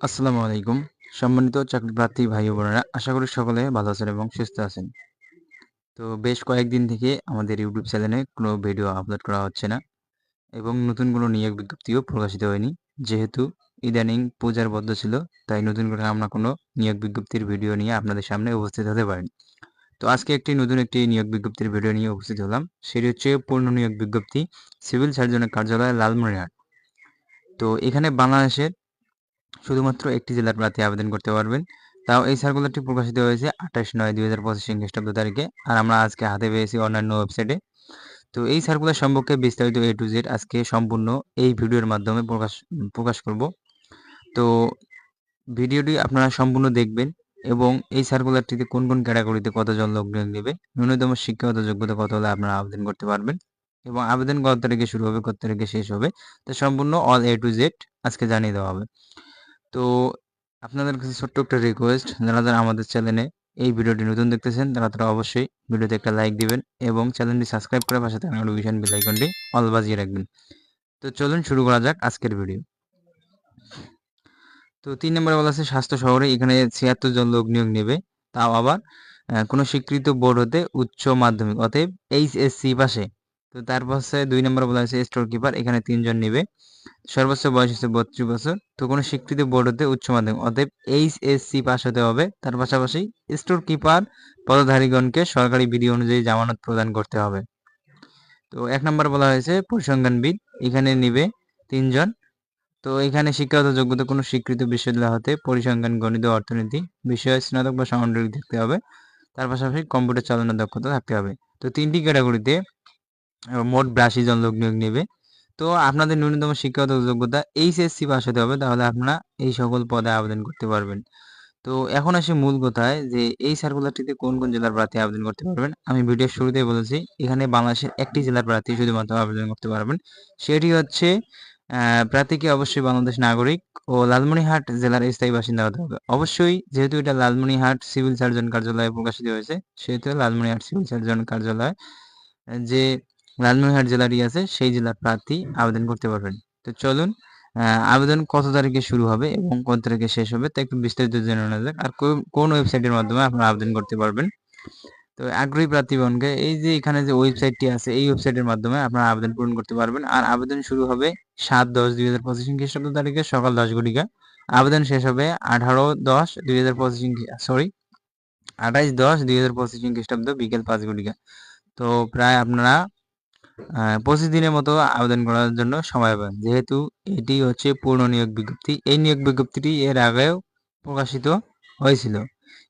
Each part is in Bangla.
আসসালামু আলাইকুম। সম্মানিত চাকরি প্রার্থী ভাই বোনেরা, আশা করি সকলে ভালো আছেন এবং সুস্থ আছেন। তো বেশ কয়েকদিন থেকে আমাদের ইউটিউব চ্যানেলে কোনো ভিডিও আপলোড করা হচ্ছে না এবং নতুন কোনো নিয়োগ বিজ্ঞপ্তিও প্রকাশিত হয়নি। যেহেতু ইদানিং পূজার বদ্ধ ছিল, তাই নতুন করে আমরা কোনো নিয়োগ বিজ্ঞপ্তির ভিডিও নিয়ে আপনাদের সামনে উপস্থিত হতে পারিনি। তো আজকে একটি নতুন একটি নিয়োগ বিজ্ঞপ্তির ভিডিও নিয়ে উপস্থিত হলাম। সেটি হচ্ছে পূর্ণ নিয়োগ বিজ্ঞপ্তি সিভিল সার্জনের কার্যালয় লালমনিরহাট। তো এখানে বাংলাদেশের শুধুমাত্র একটি জেলার প্রার্থী আবেদন করতে পারবেন। তাও এই সার্কুলারটি প্রকাশিত হয়েছে আঠাশ নয় দুই হাজার পঁচিশ খ্রিস্টাব্দ তারিখে আর আমরা আজকে হাতে পেয়েছি অন্যান্য ওয়েবসাইটে তো এই সার্কুলার সম্পর্কে বিস্তারিত এ টু জেড আজকে সম্পূর্ণ এই ভিডিওর মাধ্যমে প্রকাশ প্রকাশ করব। তো ভিডিওটি আপনারা সম্পূর্ণ দেখবেন এবং এই সার্কুলারটিতে কোন কোন ক্যাটাগরিতে কতজন লোক নিয়োগ নেবে, ন্যূনতম শিক্ষাগত যোগ্যতা কত হলে আপনারা আবেদন করতে পারবেন এবং আবেদন কত তারিখে শুরু হবে, কত তারিখে শেষ হবে, তো সম্পূর্ণ অল এ টু জেড আজকে জানিয়ে দেওয়া হবে। তো আপনাদের কাছে ছোট্ট একটা রিকোয়েস্ট যারা যারা আমাদের চ্যানেলে এই ভিডিওটি নতুন দেখতেছেন, তারা তারা অবশ্যই ভিডিওতে একটা লাইক দিবেন এবং চ্যানেলটি সাবস্ক্রাইব করে পাশে থাকা নোটিফিকেশন বেল আইকনটি অল বাজিয়ে রাখবেন। তো চলুন শুরু করা যাক আজকের ভিডিও তো তিন নম্বরে বলা আছে, স্বাস্থ্য শহরে এখানে ছিয়াত্তর জন লোক নিয়োগ নেবে, তাও আবার কোনো স্বীকৃত বোর্ড হতে উচ্চ মাধ্যমিক, অতএব এইচএসসি পাশে। তো তারপর হচ্ছে দুই নম্বরে বলা হয়েছে স্টোর কিপার এখানে তিনজন নেবে। সর্বোচ্চ বয়স হচ্ছে বত্রিশ বছর। তো কোনো স্বীকৃত বোর্ড হতে উচ্চ মাধ্যমিক, অতএব এইচ এস সি পাস হতে হবে। তার পাশাপাশি স্টোর কিপার পদধারীগণকে সরকারি বিধি অনুযায়ী জামানত প্রদান করতে হবে। তো এক নম্বর বলা হয়েছে পরিসংখ্যানবিদ, এখানে নিবে তিনজন। তো এখানে শিক্ষাগত যোগ্যতা কোনো স্বীকৃত বিশ্ববিদ্যালয় হতে পরিসংখ্যান, গণিত, অর্থনীতি, বিষয়ে স্নাতক বা সামগ্রিক থাকতে হবে। তার পাশাপাশি কম্পিউটার চালানোর দক্ষতা থাকতে হবে। তো তিনটি ক্যাটাগরিতে মোট বিরাশি জন লোক নিয়োগ নেবে। তো আপনাদের ন্যূনতম শিক্ষাগত যোগ্যতা এইচএসসি পাস হতে হবে, তাহলে আপনারা এই সকল পদে আবেদন করতে পারবেন। তো এখন আসে মূল কথায় যে এই সার্কুলারটিতে কোন কোন জেলার প্রার্থী আবেদন করতে পারবেন? আমি ভিডিওর শুরুতেই বলেছি, এখানে বাংলাদেশের একটি জেলার প্রার্থী শুধুমাত্র আবেদন করতে পারবেন। সেটি হচ্ছে প্রার্থীকে অবশ্যই বাংলাদেশ নাগরিক ও লালমনিহাট জেলার স্থায়ী বাসিন্দা হতে হবে। অবশ্যই যেহেতু এটা লালমনিহাট সিভিল সার্জন কার্যালয়ে প্রকাশিত হয়েছে, সেহেতু লালমনিহাট সিভিল সার্জন কার্যালয়, যে লালমনিরহাট জেলারই আছে, সেই জেলার প্রার্থী আবেদন করতে পারবেন। তো চলুন আবেদন কত তারিখে শুরু হবে এবং কত তারিখে শেষ হবে তা একটু বিস্তারিত জেনে নেওয়া যাক। আর কোন ওয়েবসাইটের মাধ্যমে আপনারা আবেদন করতে পারবেন? তো আগ্রহী প্রার্থীগণকে, এই যে এখানে যে ওয়েবসাইটটি আছে, এই ওয়েবসাইটের মাধ্যমে আপনারা আবেদন পূরণ করতে পারবেন। আর আবেদন শুরু হবে সাত দশ দুই হাজার পঁচিশ খ্রিস্টাব্দ তারিখে, সকাল দশ ঘটিকা। আবেদন শেষ হবে আঠারো দশ দুই হাজার পঁচিশ সরি, আঠাইশ দশ দুই হাজার পঁচিশ খ্রিস্টাব্দ বিকেল পাঁচ ঘটিকা। তো প্রায় আপনারা পঁচিশ দিনের মতো আবেদন করার জন্য সময় পাবেন। যেহেতু এটি হচ্ছে পূর্ণ নিয়োগ বিজ্ঞপ্তি। এই নিয়োগ বিজ্ঞপ্তিটি এর আগেও প্রকাশিত হয়েছিল।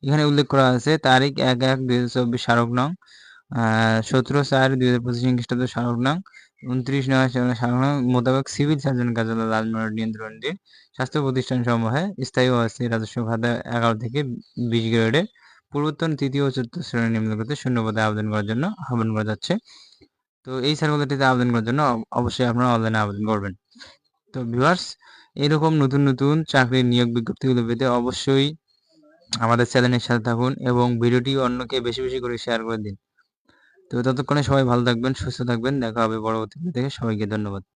এখানে উল্লেখ করা আছে, তারিখ এক এক দুই হাজার চব্বিশ স্মারক নং সতেরো চার দুই হাজার পঁচিশ খ্রিস্টাব্দ স্মারক নং, উনত্রিশ নয় স্মারক নং মোতাবেক সিভিল সার্জন কার্যালয় লালমোহর নিয়ন্ত্রণটি স্বাস্থ্য প্রতিষ্ঠান সমূহে স্থায়ী অস্থায়ী রাজস্ব খাতে এগারো থেকে বিশ গ্রেডের পূর্বতন তৃতীয় ও চতুর্থ শ্রেণির নিম্নগত শূন্যপদে আবেদন করার জন্য আহ্বান করা যাচ্ছে। তো এই সার্কুলারটিতে আবেদন করার জন্য অবশ্যই আপনারা অনলাইনে আবেদন করবেন। তো ভিউয়ার্স এরকম নতুন নতুন চাকরির নিয়োগ বিজ্ঞপ্তিগুলো পেতে অবশ্যই আমাদের চ্যানেলের সাথে থাকুন এবং ভিডিওটি অন্যকে বেশি বেশি করে শেয়ার করে দিন। তো ততক্ষণে সবাই ভালো থাকবেন, সুস্থ থাকবেন, দেখা হবে পরবর্তী থেকে সবাইকে ধন্যবাদ।